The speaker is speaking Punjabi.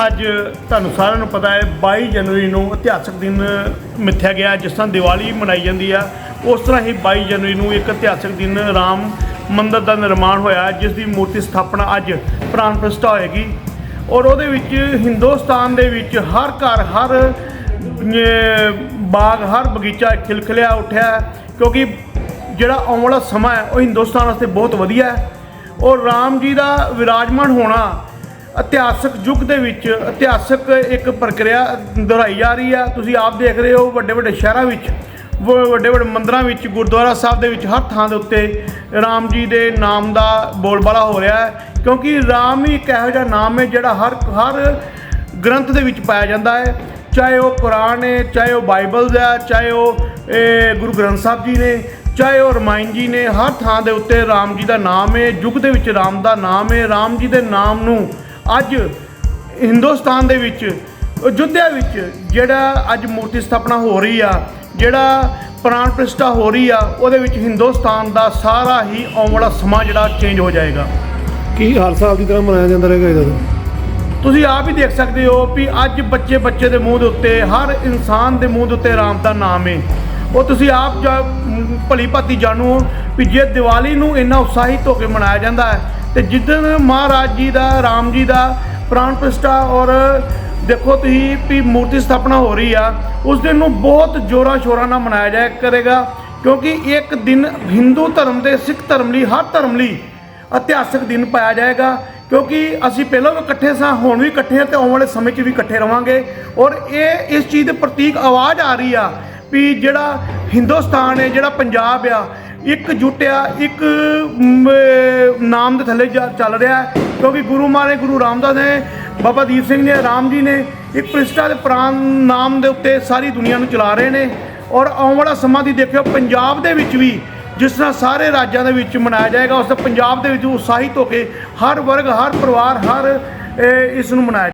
ਅੱਜ ਤੁਹਾਨੂੰ ਸਾਰਿਆਂ ਨੂੰ ਪਤਾ ਹੈ 22 ਜਨਵਰੀ ਨੂੰ ਇਤਿਹਾਸਕ ਦਿਨ ਮਿੱਥਿਆ ਗਿਆ, ਜਿਸ ਤਰ੍ਹਾਂ ਦੀਵਾਲੀ ਮਨਾਈ ਜਾਂਦੀ ਆ। ਉਸ ਤਰ੍ਹਾਂ ਹੀ 22 ਜਨਵਰੀ ਨੂੰ ਇੱਕ ਇਤਿਹਾਸਕ ਦਿਨ ਰਾਮ ਮੰਦਰ ਦਾ ਨਿਰਮਾਣ ਹੋਇਆ, ਜਿਸ ਦੀ ਮੂਰਤੀ ਸਥਾਪਨਾ ਅੱਜ ਪ੍ਰਾਣ ਪ੍ਰਤਿਸ਼ਠਾ ਹੋਏਗੀ। ਔਰ ਉਹਦੇ ਵਿੱਚ ਹਿੰਦੁਸਤਾਨ ਦੇ ਵਿੱਚ ਹਰ ਘਰ, ਹਰ ਬਾਗ, ਹਰ ਬਗੀਚਾ ਖਿਲਖਿਲਿਆ ਉੱਠਿਆ, ਕਿਉਂਕਿ ਜਿਹੜਾ ਆਉਣ ਵਾਲਾ ਸਮਾਂ ਹੈ, ਉਹ ਹਿੰਦੁਸਤਾਨ ਵਾਸਤੇ ਬਹੁਤ ਵਧੀਆ ਹੈ। ਔਰ ਰਾਮ ਜੀ ਦਾ ਵਿਰਾਜਮਾਨ ਹੋਣਾ ਇਤਿਹਾਸਕ ਯੁੱਗ ਦੇ ਵਿੱਚ ਇਤਿਹਾਸਕ ਇੱਕ ਪ੍ਰਕਿਰਿਆ ਦੁਹਰਾਈ ਜਾ ਰਹੀ ਹੈ ਤੁਸੀਂ ਆਪ ਦੇਖ ਰਹੇ ਹੋ ਵੱਡੇ ਵੱਡੇ ਸ਼ਹਿਰਾਂ ਵਿੱਚ, ਵ- ਵੱਡੇ ਵੱਡੇ ਮੰਦਰਾਂ ਵਿੱਚ, ਗੁਰਦੁਆਰਾ ਸਾਹਿਬ ਦੇ ਵਿੱਚ ਹਰ ਥਾਂ ਦੇ ਉੱਤੇ ਰਾਮ ਜੀ ਦੇ ਨਾਮ ਦਾ ਬੋਲਬਾਲਾ ਹੋ ਰਿਹਾ ਹੈ। ਕਿਉਂਕਿ ਰਾਮ ਹੀ ਇੱਕ ਇਹੋ ਜਿਹਾ ਨਾਮ ਹੈ ਜਿਹੜਾ ਹਰ ਹਰ ਗ੍ਰੰਥ ਦੇ ਵਿੱਚ ਪਾਇਆ ਜਾਂਦਾ ਹੈ। ਚਾਹੇ ਉਹ ਕੁਰਾਨ ਹੈ, ਚਾਹੇ ਉਹ ਬਾਈਬਲ ਹੈ ਚਾਹੇ ਉਹ ਗੁਰੂ ਗ੍ਰੰਥ ਸਾਹਿਬ ਜੀ ਨੇ, ਚਾਹੇ ਉਹ ਰਮਾਇਣ ਜੀ ਨੇ, ਹਰ ਥਾਂ ਦੇ ਉੱਤੇ ਰਾਮ ਜੀ ਦਾ ਨਾਮ ਹੈ। ਯੁੱਗ ਦੇ ਵਿੱਚ ਰਾਮ ਦਾ ਨਾਮ ਹੈ। ਰਾਮ ਜੀ ਦੇ ਨਾਮ ਨੂੰ ਅੱਜ ਹਿੰਦੁਸਤਾਨ ਦੇ ਵਿੱਚ ਅਯੁੱਧਿਆ ਵਿੱਚ ਜਿਹੜਾ ਅੱਜ ਮੂਰਤੀ ਸਥਾਪਨਾ ਹੋ ਰਹੀ ਆ ਜਿਹੜਾ ਪ੍ਰਾਣ ਪ੍ਰਤਿਸ਼ਠਾ ਹੋ ਰਹੀ ਆ ਉਹਦੇ ਵਿੱਚ ਹਿੰਦੁਸਤਾਨ ਦਾ ਸਾਰਾ ਹੀ ਆਉਣ ਵਾਲਾ ਸਮਾਂ ਜਿਹੜਾ ਚੇਂਜ ਹੋ ਜਾਏਗਾ। ਕੀ ਹਰ ਸਾਲ ਦੀ ਤਰ੍ਹਾਂ ਮਨਾਇਆ ਜਾਂਦਾ ਰਹੇਗਾ ਇਹਦਾ? ਤੁਸੀਂ ਆਪ ਹੀ ਦੇਖ ਸਕਦੇ ਹੋ ਵੀ ਅੱਜ ਬੱਚੇ ਬੱਚੇ ਦੇ ਮੂੰਹ ਦੇ ਉੱਤੇ ਹਰ ਇਨਸਾਨ ਦੇ ਮੂੰਹ ਦੇ ਉੱਤੇ ਰਾਮ ਦਾ ਨਾਮ ਹੈ ਉਹ ਤੁਸੀਂ ਆਪ ਭਲੀ ਭਾਤੀ ਜਾਣੋ ਵੀ ਜੇ ਦੀਵਾਲੀ ਨੂੰ ਇੰਨਾ ਉਤਸ਼ਾਹਿਤ ਹੋ ਕੇ ਮਨਾਇਆ ਜਾਂਦਾ ਹੈ ਤੇ ਜਿੱਦਣ ਮਹਾਰਾਜ ਜੀ ਦਾ, ਰਾਮ ਜੀ ਦਾ ਪ੍ਰਾਣ ਪ੍ਰਸ਼ਟਾ ਔਰ ਦੇਖੋ ਤੁਸੀਂ ਵੀ ਮੂਰਤੀ ਸਥਾਪਨਾ ਹੋ ਰਹੀ ਆ, ਉਸ ਦਿਨ ਨੂੰ ਬਹੁਤ ਜੋਰਾਂ ਸ਼ੋਰਾਂ ਨਾਲ ਮਨਾਇਆ ਜਾਇਆ ਕਰੇਗਾ, ਕਿਉਂਕਿ ਇੱਕ ਦਿਨ ਹਿੰਦੂ ਧਰਮ ਦੇ, ਸਿੱਖ ਧਰਮ ਲਈ, ਹਰ ਧਰਮ ਲਈ ਇਤਿਹਾਸਕ ਦਿਨ ਪਾਇਆ ਜਾਏਗਾ, ਕਿਉਂਕਿ ਅਸੀਂ ਪਹਿਲਾਂ ਵੀ ਇਕੱਠੇ ਸਾਂ, ਹੁਣ ਵੀ ਇਕੱਠੇ ਹਾਂ ਤੇ ਆਉਣ ਵਾਲੇ ਸਮੇਂ 'ਚ ਵੀ ਇਕੱਠੇ ਰਵਾਂਗੇ ਔਰ ਇਹ ਇਸ ਚੀਜ਼ ਦੇ ਪ੍ਰਤੀਕ ਆਵਾਜ਼ ਆ ਰਹੀ ਆ ਵੀ ਜਿਹੜਾ ਹਿੰਦੁਸਤਾਨ ਹੈ, ਜਿਹੜਾ ਪੰਜਾਬ ਆ ਇੱਕ ਜੁਟਿਆ, ਇੱਕ ਨਾਮ ਦੇ ਥੱਲੇ ਚੱਲ ਰਿਹਾ ਕਿਉਂਕਿ ਗੁਰੂ ਮਾਰੇ ਗੁਰੂ ਰਾਮਦਾਸ ਨੇ, ਬਾਬਾ ਦੀਪ ਸਿੰਘ ਨੇ, ਰਾਮ ਜੀ ਨੇ ਇੱਕ ਪ੍ਰਿਸ਼ਟਾ ਦੇ ਪ੍ਰਾਨ ਨਾਮ ਦੇ ਉੱਤੇ ਸਾਰੀ ਦੁਨੀਆ ਨੂੰ ਚਲਾ ਰਹੇ ਨੇ। ਔਰ ਆਉਣ ਵਾਲਾ ਸਮਾਂ ਦੀ ਦੇਖਿਓ, ਪੰਜਾਬ ਦੇ ਵਿੱਚ ਵੀ ਜਿਸ ਤਰ੍ਹਾਂ ਸਾਰੇ ਰਾਜਾਂ ਦੇ ਵਿੱਚ ਮਨਾਇਆ ਜਾਏਗਾ, ਉਸ ਤਰ੍ਹਾਂ ਪੰਜਾਬ ਦੇ ਵਿੱਚ ਉਤਸ਼ਾਹਿਤ ਹੋ ਕੇ ਹਰ ਵਰਗ, ਹਰ ਪਰਿਵਾਰ, ਹਰ ਇਸ ਨੂੰ ਮਨਾਇਆ